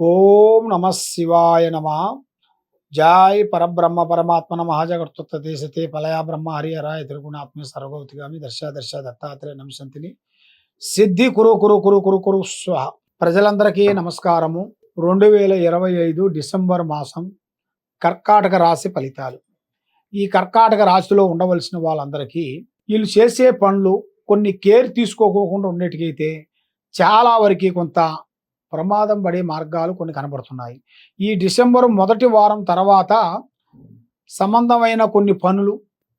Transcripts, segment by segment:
ఓం నమ శివాయ నమ. జాయ్ పరబ్రహ్మ పరమాత్మన మహాజగర్తృత్వ దేశతే పలయా బ్రహ్మ హరిహరాయ త్రిగుణాత్మ సర్వగౌతిగామి దర్శ దర్శ దత్తాత్రేయ నమశంతిని సిద్ధి కురు కురు కురు కురు కురు స్వహ ప్రజలందరికీ నమస్కారము. రెండు వేల ఇరవై ఐదు డిసెంబర్ మాసం కర్కాటక రాశి ఫలితాలు. ఈ కర్కాటక రాశిలో ఉండవలసిన వాళ్ళందరికీ వీళ్ళు చేసే పనులు కొన్ని కేర్ తీసుకోకోకుండా ఉండేటికైతే చాలా వరకు కొంత ప్రమాదం పడే మార్గాలు కొన్ని కనబడుతున్నాయి. ఈ డిసెంబర్ మొదటి వారం తర్వాత సంబంధమైన కొన్ని పనులు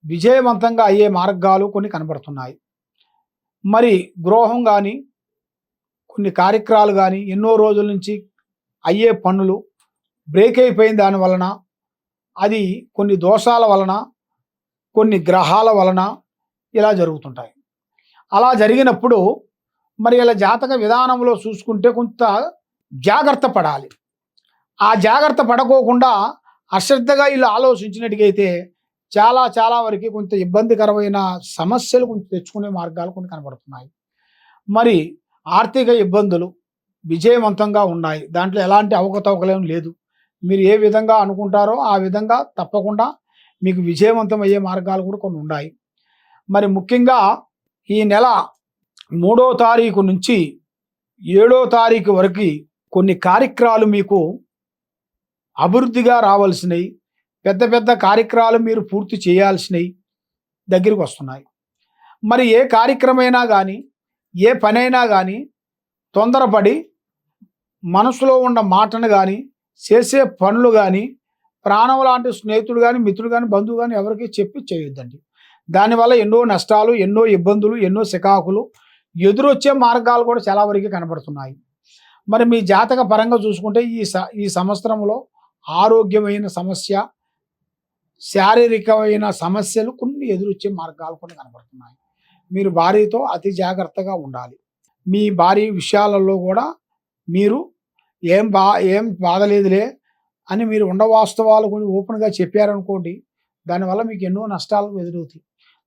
విజయవంతంగా అయ్యే మార్గాలు కొన్ని కనబడుతున్నాయి. మరి గృహం కానీ కొన్ని కార్యక్రమాలు కానీ ఎన్నో రోజుల నుంచి అయ్యే పనులు బ్రేక్ అయిపోయిన దాని వలన అది కొన్ని దోషాల వలన కొన్ని గ్రహాల వలన ఇలా జరుగుతుంటాయి. అలా జరిగినప్పుడు మరి ఇలా జాతక విధానంలో చూసుకుంటే కొంత జాగ్రత్త పడాలి. ఆ జాగ్రత్త పడకోకుండా అశ్రద్ధగా వీళ్ళు ఆలోచించినట్టుగైతే చాలా చాలా వరకు కొంత ఇబ్బందికరమైన సమస్యలు కొంచెం తెచ్చుకునే మార్గాలు కొన్ని కనబడుతున్నాయి. మరి ఆర్థిక ఇబ్బందులు విజయవంతంగా ఉన్నాయి. దాంట్లో ఎలాంటి అవకతవకలేం లేదు. మీరు ఏ విధంగా అనుకుంటారో ఆ విధంగా తప్పకుండా మీకు విజయవంతం అయ్యే మార్గాలు కూడా కొన్ని ఉన్నాయి. మరి ముఖ్యంగా ఈ నెల మూడో తారీఖు నుంచి ఏడో తారీఖు వరకు కొన్ని కార్యక్రమాలు మీకు అభివృద్ధిగా రావాల్సినవి. పెద్ద పెద్ద కార్యక్రమాలు మీరు పూర్తి చేయాల్సినవి దగ్గరికి వస్తున్నాయి. మరి ఏ కార్యక్రమైనా కానీ ఏ పనైనా కానీ తొందరపడి మనసులో ఉన్న మాటను కానీ చేసే పనులు కానీ ప్రాణం లాంటి స్నేహితుడు కానీ మిత్రుడు కానీ బంధువు కానీ ఎవరికి చెప్పి చేయొద్దండి. దానివల్ల ఎన్నో నష్టాలు ఎన్నో ఇబ్బందులు ఎన్నో సికాకులు ఎదురొచ్చే మార్గాలు కూడా చాలా వరకు కనబడుతున్నాయి. మరి మీ జాతక పరంగా చూసుకుంటే ఈ స ఈ సంవత్సరంలో ఆరోగ్యమైన సమస్య శారీరకమైన సమస్యలు కొన్ని ఎదురొచ్చే మార్గాలు కొన్ని కనబడుతున్నాయి. మీరు భార్యతో అతి జాగ్రత్తగా ఉండాలి. మీ భార్య విషయాలలో కూడా మీరు ఏం బా ఏం బాధలేదులే అని మీరు ఉండ వాస్తవాలు కొన్ని ఓపెన్గా చెప్పారనుకోండి దానివల్ల మీకు ఎన్నో నష్టాలు ఎదురవుతాయి.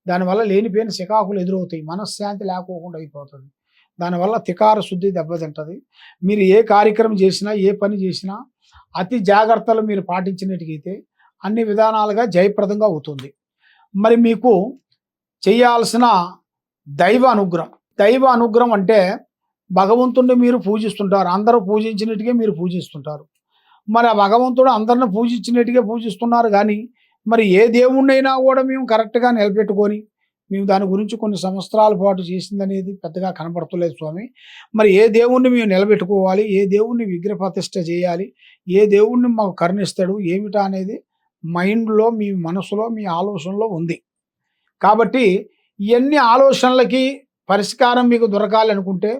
దానివల్ల లేనిపోయిన సికాకులు ఎదురవుతాయి. మనశ్శాంతి లేకోకుండా అయిపోతుంది. దానివల్ల తికార శుద్ధి దెబ్బతింటుంది. మీరు ఏ కార్యక్రమం చేసినా ఏ పని చేసినా అతి జాగ్రత్తలు మీరు పాటించినట్టుకైతే అన్ని విధానాలుగా జయప్రదంగా అవుతుంది. మరి మీకు చేయాల్సిన దైవ అనుగ్రహం. దైవ అనుగ్రహం అంటే భగవంతుడిని మీరు పూజిస్తుంటారు. అందరూ పూజించినట్టుగా మీరు పూజిస్తుంటారు. మరి ఆ భగవంతుడు అందరిని పూజించినట్టుగా పూజిస్తున్నారు కానీ మరి ఏ దేవుణ్ణైనా కూడా మేము కరెక్ట్గా నిలబెట్టుకొని మేము దాని గురించి కొన్ని సంవత్సరాల పాటు చేసిందనేది పెద్దగా కనబడతలేదు స్వామి. మరి ఏ దేవుణ్ణి మేము నిలబెట్టుకోవాలి ఏ దేవుణ్ణి విగ్రహప్రతిష్ట చేయాలి ఏ దేవుణ్ణి మాకు కరుణిస్తాడు ఏమిటా అనేది మైండ్లో మీ మనసులో మీ ఆలోచనలో ఉంది. కాబట్టి ఇవన్నీ ఆలోచనలకి పరిష్కారం మీకు దొరకాలి అనుకుంటే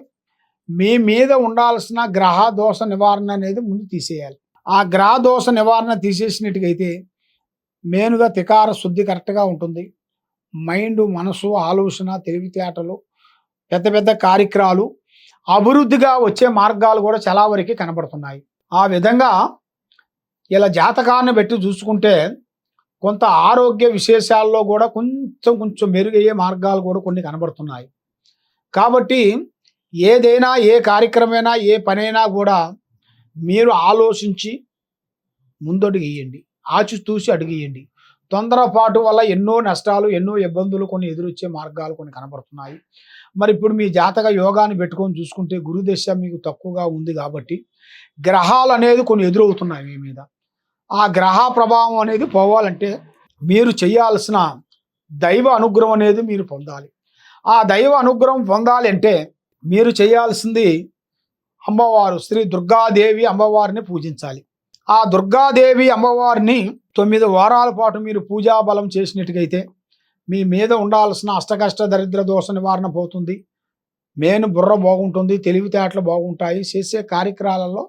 మీ మీద ఉండాల్సిన గ్రహ దోష నివారణ అనేది ముందు తీసేయాలి. ఆ గ్రహ దోష నివారణ తీసేసినట్టుగైతే మెయిన్గా తికార శుద్ధి కరెక్ట్గా ఉంటుంది. మైండ్ మనసు ఆలోచన తెలివితేటలు పెద్ద పెద్ద కార్యక్రమాలు అభివృద్ధిగా వచ్చే మార్గాలు కూడా చాలా వరకు కనబడుతున్నాయి. ఆ విధంగా ఇలా జాతకాన్ని పెట్టి చూసుకుంటే కొంత ఆరోగ్య విశేషాల్లో కూడా కొంచెం కొంచెం మెరుగయ్యే మార్గాలు కూడా కొన్ని కనబడుతున్నాయి. కాబట్టి ఏదైనా ఏ కార్యక్రమైనా ఏ పనైనా కూడా మీరు ఆలోచించి ముందడుగు వేయండి. ఆచితూసి అడిగేయండి. తొందరపాటు వల్ల ఎన్నో నష్టాలు ఎన్నో ఇబ్బందులు కొన్ని ఎదురొచ్చే మార్గాలు కొన్ని కనబడుతున్నాయి. మరి ఇప్పుడు మీ జాతక యోగాన్ని పెట్టుకొని చూసుకుంటే గురుదశ మీకు తక్కువగా ఉంది కాబట్టి గ్రహాలు అనేది కొన్ని ఎదురవుతున్నాయి మీ మీద. ఆ గ్రహ ప్రభావం అనేది పోవాలంటే మీరు చేయాల్సిన దైవ అనుగ్రహం అనేది మీరు పొందాలి. ఆ దైవ అనుగ్రహం పొందాలి అంటే మీరు చేయాల్సింది అమ్మవారు శ్రీ దుర్గాదేవి అమ్మవారిని పూజించాలి. ఆ దుర్గాదేవి అమ్మవారిని తొమ్మిది వారాల పాటు మీరు పూజా బలం చేసినట్టుగైతే మీ మీద ఉండాల్సిన అష్టకష్ట దరిద్ర దోష నివారణ పోతుంది. మేను బుర్ర బాగుంటుంది తెలివితేటలు బాగుంటాయి. చేసే కార్యక్రమాలలో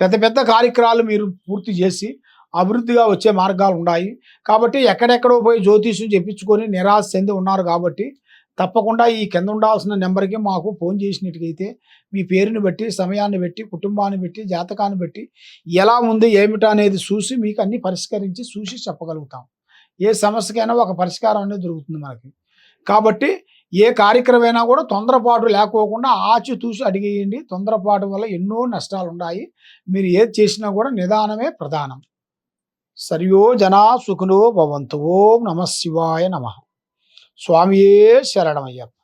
పెద్ద పెద్ద కార్యక్రమాలు మీరు పూర్తి చేసి అభివృద్ధిగా వచ్చే మార్గాలు ఉన్నాయి కాబట్టి ఎక్కడెక్కడో పోయి జ్యోతిష్యం చెప్పించుకొని నిరాశ చెంది ఉన్నారు కాబట్టి తప్పకుండా ఈ కింద ఉండాల్సిన నెంబర్కి మాకు ఫోన్ చేసినట్టుకైతే మీ పేరుని బట్టి సమయాన్ని బట్టి కుటుంబాన్ని బట్టి జాతకాన్ని బట్టి ఎలా ఉంది ఏమిటా అనేది చూసి మీకు అన్ని పరిష్కరించి చూసి చెప్పగలుగుతాం. ఏ సమస్యకైనా ఒక పరిష్కారం అనేది దొరుకుతుంది మనకి. కాబట్టి ఏ కార్యక్రమైనా కూడా తొందరపాటు లేకోకుండా ఆచితూచి అడిగేయండి. తొందరపాటు వల్ల ఎన్నో నష్టాలు ఉన్నాయి మీరు ఏది చేసినా కూడా నిదానమే ప్రధానం. సర్వో జనా సుఖనో భవంతు. ఓం నమ శివాయ నమ. స్వామియే శరణమయ్యప్ప.